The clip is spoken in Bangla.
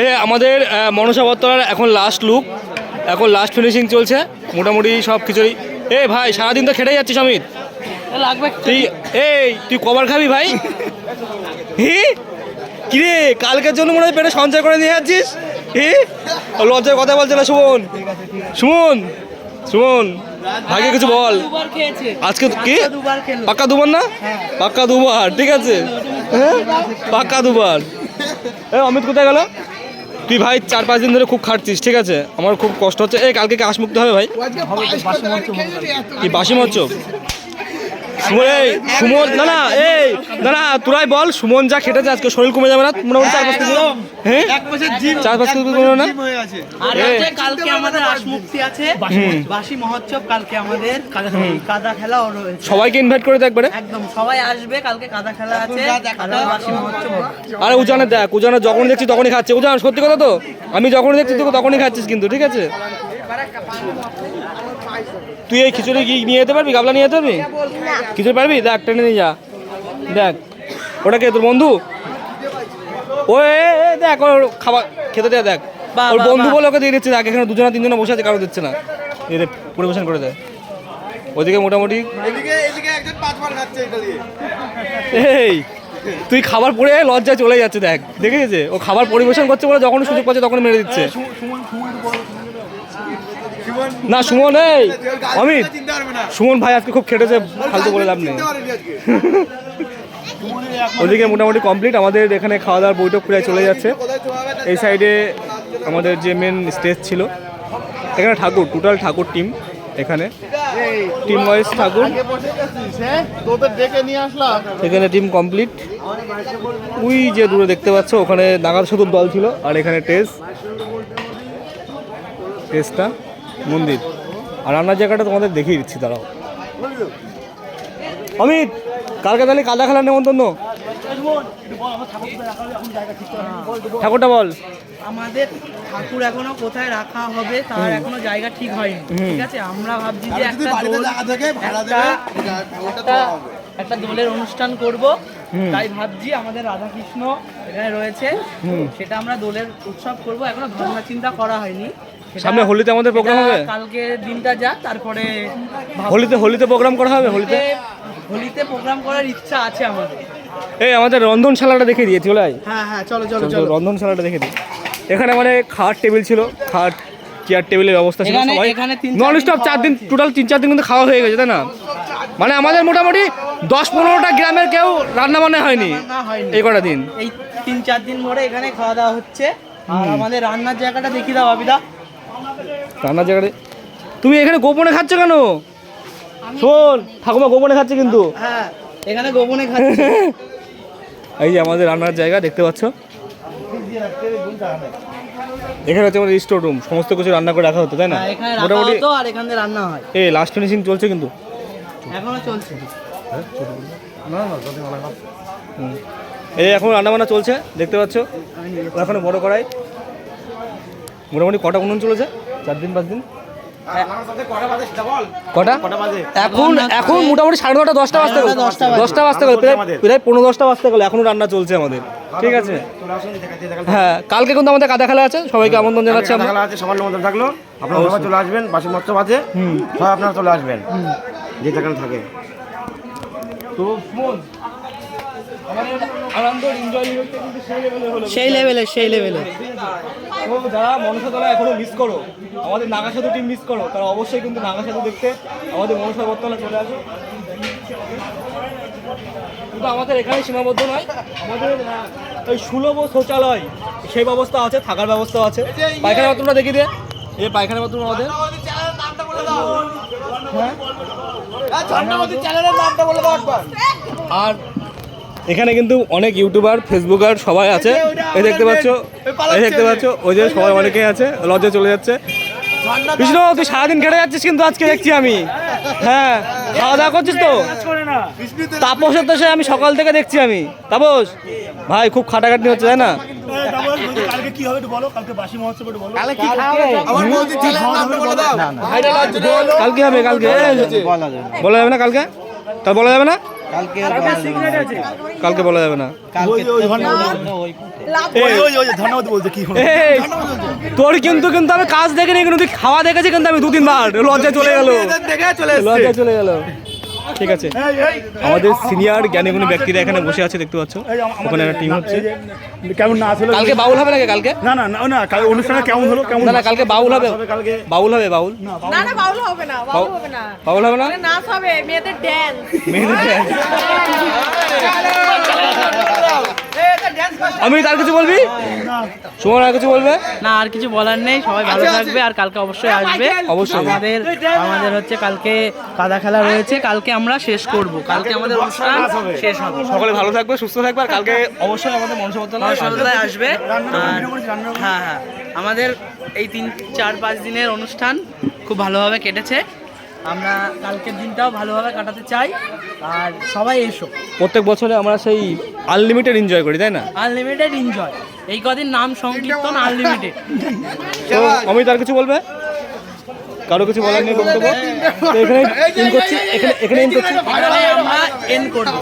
এই আমাদের মনসা বত্তলার এখন লাস্ট লুক এখন লাস্ট ফিনিশিং চলছে মোটামুটি সব কিছুই। এ ভাই সারাদিন তো খেটে যাচ্ছিস অমিত লাগবে তুই এই তুই কবার খাবি ভাই? হি? কিরে কালকের জন্য মনে হয় পেটে সঞ্চয় করে নিয়ে যাচ্ছিস? হি? লজ্জার কথা বলছে না সুমন? সুমন? সুমন ভাগে কিছু বল। আজকে কি? পাক্কা দুবার না? পাক্কা দুবার ঠিক আছে। হ্যাঁ? পাক্কা দুবার। এ অমিত কোথায় গেল? তুই ভাই চার পাঁচ দিন ধরে খুব খাটছিস ঠিক আছে? আমার খুব কষ্ট হচ্ছে। এই কালকে কাশ মুক্ত হবে ভাই? কি বাসি মরছ সুমন এই সুমন না না এই না না তোরাই বল সুমন যা খেটেছে আজকে শরীর কমে যাবে না মোটামুটি চার পাঁচ কেজি হ্যাঁ? চার পাঁচ কেজি কমে না? আর কালকে আমাদের আশমুক্তি আছে। বাসি মহোৎসব কালকে আমাদের। কাদা খেলা রয়েছে। সবাইকে ইনভাইট করে দেখ একবারে। একদম সবাই আসবে কালকে কাদা খেলা আছে। কাদা বাসি মহোৎসব আরে উজানে দেখ উজানে যখন দেখছি তখনই খাচ্ছে। উজান সত্যি কথা তো? আমি যখন দেখছি তখনই খাচ্ছিস কিন্তু ঠিক আছে? তুই এই খিচুড়ি কি নিয়ে যেতে পারবি? গাবলা নিয়ে যেতে পারবি? খিচুড়ি পারবি? দেখ টেনে নিয়ে যা। দেখ। ওটা কে তোর বন্ধু? ও দেখ ওর খাবার খেতে দেয় দেখ। ওর বন্ধু বলে ওকে দিয়ে দিচ্ছে দেখ এখানে দুজনে তিনজনে বসে আছে কারও দিচ্ছে না। এদের পরিবেশন করে দেয় ওইদিকে মোটামুটি এদিকে এদিকে একজন পাঁচবার খাচ্ছে এই তুই খাবার পরে লজ্জায় চলে যাচ্ছে দেখ। দেখেছে ও খাবার পরিবেশন করছে বলে যখন সুযোগ পাচ্ছে তখন মেরে দিচ্ছে। না সুমন এই! অমিত! সুমন ভাই আজকে খুব খেটেছে ফালতু বলে লাভ নেই। ওদিকে মোটামুটি কমপ্লিট আমাদের এখানে খাওয়া দাওয়ার বৈঠক প্রায় চলে যাচ্ছে এই সাইডে আমাদের যে মেন স্টেজ ছিল এখানে ঠাকুর টোটাল ঠাকুর টিম এখানে। টিম ওয়াইজ নিয়ে আসলাম। এখানে টিম কমপ্লিট। ওই যে দূরে দেখতে পাচ্ছ ওখানে নাগাদ শুধুর দল ছিল আর এখানে টেস। টেসটা মন্দির। আর রান্নার জায়গাটা তোমাদের দেখিয়ে দিচ্ছি দাঁড়াও। অমিত কালকে তাহলে কাদা খেলার নেমন্তন্ন? ঠাকুরটা বল। আমাদের ঠাকুর এখনও কোথায় রাখা হবে তার এখনও জায়গা ঠিক হয়নি। ঠিক আছে আমরা ভাবছি যে একটা দোল দোলের অনুষ্ঠান করব। তাই ভাবছি আমাদের রাধাকৃষ্ণ এখানে রয়েছে। সেটা আমরা দোলের উৎসব করব এখনও ভাবনা চিন্তা করা হয়নি। সামনে হোলিতে আমাদের সেটা হবে? কালকে দিনটা যাক তারপরে হোলিতে হোলিতে প্রোগ্রাম করা হবে? হোলিতে? হোলিতে প্রোগ্রাম করার ইচ্ছা আছে আমাদের। এই আমাদের রন্ধনশালাটা দেখে দিয়ে চলে আয়। হ্যাঁ হ্যাঁ চলো চলো চল, চল, রন্ধনশালাটা দেখে দিই এখানে মানে খাট টেবিল ছিল খাট চেয়ার টেবিলের ব্যবস্থা ছিল সবাই। নন স্টপ চার দিন টোটাল তিন চার দিন কিন্তু খাওয়া হয়ে গেছে তাই না? মানে আমাদের মোটামুটি দশ পনেরোটা গ্রামের কেউ রান্না বান্না হয়নি এই কটা দিন। এই তিন চার দিন পরে এখানে খাওয়া দাওয়া হচ্ছে। আর আমাদের রান্নার জায়গাটা দেখি দাও আবিদা রান্নার জায়গাটা তুমি এখানে গোপনে খাচ্ছ কেন? শোন ঠাকুমা গোপনে খাচ্ছে কিন্তু। হ্যাঁ এখানে গোপনে খাচ্ছি। এই যে আমাদের রান্নার জায়গা দেখতে পাচ্ছ? এখানে হচ্ছে আমাদের স্টোর রুম সমস্ত কিছু রান্না করে রাখা হতো তাই না? হ্যাঁ, এখানে মোটামুটি হতো আর এখানে রান্না হয়। এই লাস্ট ফিনিশিং চলছে কিন্তু। এখনও চলছে। হুম। এই এখন রান্নাবান্না চলছে দেখতে পাচ্ছ? এখন বড় করাই মোটামুটি কটা উনুন চলেছে? চার দিন পাঁচ দিন? কটা এখন এখন মোটামুটি সাড়ে নটা দশটা বাজতে গেল। দশটা দশটা বাজতে গেল প্রায় প্রায় পনেরো দশটা বাজতে গেল এখনও রান্না চলছে আমাদের। ঠিক আছে। হ্যাঁ কালকে কিন্তু আমাদের কাদা খেলা আছে সবাইকে আমন্ত্রণ জানাচ্ছি আমরা। খেলা আছে সবার নিমন্ত্রণ থাকল। আপনারা সবাই চলে আসবেন বাসি মৎস্য আছে। সবাই আপনারা চলে আসবেন। যে যেখানে থাকে। তো আনন্দ এনজয় কিন্তু সেই লেভেলে হলো। সেই লেভেলে সেই লেভেলে এবং যারা মনসা তলা এখনও মিস করো আমাদের নাগা সাধু টিম মিস করো তারা অবশ্যই কিন্তু নাগা সাধু দেখতে আমাদের মনসা বর্তমানে চলে আসো। কিন্তু আমাদের এখানে সীমাবদ্ধ নয়। আমাদের ওই সুলভ শৌচালয়, সেই ব্যবস্থা আছে, থাকার ব্যবস্থা আছে। পায়খানা বাথরুমটা দেখিয়ে দে। এই পায়খানা বাথরুম আমাদের। হ্যাঁ? আর এখানে কিন্তু অনেক ইউটিউবার, ফেসবুকার সবাই আছে। এই দেখতে পাচ্ছ? এই দেখতে পাচ্ছ? ওই যে সবাই অনেকেই আছে, লজ্জা চলে যাচ্ছে। বিষ্ণু তুই সারাদিন কেটে যাচ্ছিস কিন্তু আজকে দেখছি আমি। হ্যাঁ। খাওয়া দাওয়া করছিস তো? তাপসের তো সে আমি সকাল থেকে দেখছি আমি। তাপস ভাই খুব খাটাখাটনি হচ্ছে তাই না? কালকে কি হবে বলো কালকে বাসি মহোৎসব একটু বলো। আমার বৌদি চ্যানেলের নামটা বলে কালকে হবে কালকে। বলা যাবে না কালকে? তা বলা যাবে না? কালকে কালকে বলা যাবে না। ধন্যবাদ। বলতে কি তোর কিন্তু কিন্তু আমি কাজ দেখিনি কিন্তু তুই খাওয়া দেখেছি কিন্তু আমি দু তিনবার। লজ্জা চলে গেল। লজ্জায় চলে লজ্জা চলে গেল। ঠিক আছে। আমাদের সিনিয়র জ্ঞানীগুণী ব্যক্তিরা এখানে বসে আছে দেখতে পাচ্ছ। ওখানে একটা টিম হচ্ছে। কেমন না আসলে? কালকে বাউল হবে নাকি কালকে? না না না না কাল অনুষ্ঠানে কেমন হলো কেমন না না কালকে বাউল হবে। কালকে? বাউল হবে বাউল। না না বাউল হবে না বাউল হবে না। বাউল হবে না? ওখানে নাচ হবে মেয়েদের ড্যান্স মেয়েদের dance। আমি তার কিছু বলবি? সুমন আর কিছু বলবে? না আর কিছু বলার নেই সবাই ভালো থাকবে আর কালকে অবশ্যই আসবে। অবশ্যই। আমাদের আমাদের হচ্ছে কালকে কাদা খেলা রয়েছে কালকে আমরা শেষ করব। কালকে আমাদের অনুষ্ঠান শেষ হবে। সকলে ভালো থাকবে সুস্থ থাকবে আর কালকে অবশ্যই আমাদের মনসা সন্ধ্যায় আসবে। আর হ্যাঁ হ্যাঁ। আমাদের এই তিন চার পাঁচ দিনের অনুষ্ঠান খুব ভালোভাবে কেটেছে। আমরা কালকের দিনটাও ভালোভাবে কাটাতে চাই। আর সবাই এসো। প্রত্যেক বছরে আমরা সেই আনলিমিটেড এনজয় করি তাই না? আনলিমিটেড এনজয় এই কদিন নাম সংকীর্তন আনলিমিটেড তো আমি তার কিছু বলবে? কারও কিছু বলার নেই বক্তব্য? এখানে এখানে এখানে এন্ড করছি। আমরা এন্ড করব।